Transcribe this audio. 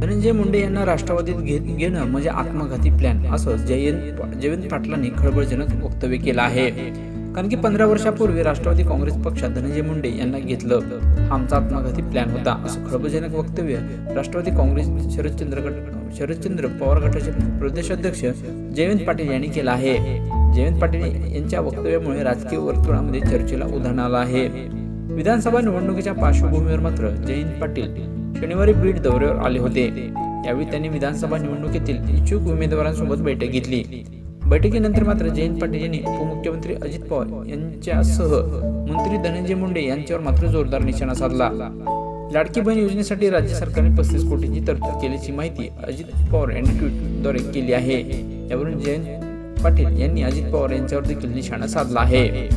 धनंजय मुंडे यांना राष्ट्रवादीत घे घेणं म्हणजे आत्मघाती प्लॅन असं जयंत जयंत पाटलांनी खळबळजनक वक्तव्य केलं आहे. कारण की पंधरा वर्षापूर्वी राष्ट्रवादी काँग्रेस पक्षात धनंजय मुंडे यांना घेतलं. हा आमचा आत्मघाती प्लॅन होता. असं खळबळजनक वक्तव्य राष्ट्रवादी काँग्रेस शरदचंद्र गट शरदचंद्र पवार गटाचे प्रदेशाध्यक्ष जयंत पाटील यांनी केलं आहे. जयंत पाटील यांच्या वक्तव्यामुळे राजकीय वर्तुळामध्ये चर्चेला उधाण आलं आहे. विधानसभा निवडणुकीच्या पार्श्वभूमीवर मात्र जयंत पाटील शनिवारी बीड दौऱ्यावर आले होते. यावेळी त्यांनी विधानसभा निवडणुकीतील इच्छुक उमेदवारांसोबत बैठक घेतली. बैठकीनंतर मात्र जयंत पाटील यांनी उपमुख्यमंत्री अजित पवार यांच्यासह मंत्री धनंजय मुंडे यांच्यावर मात्र जोरदार निशाणा साधला. लाडकी बहीण योजनेसाठी राज्य सरकारने पस्तीस कोटींची तरतूद केल्याची माहिती अजित पवार यांनी ट्विटद्वारे केली आहे. यावरून जयंत पाटील यांनी अजित पवार यांच्यावर देखील निशाणा साधला आहे.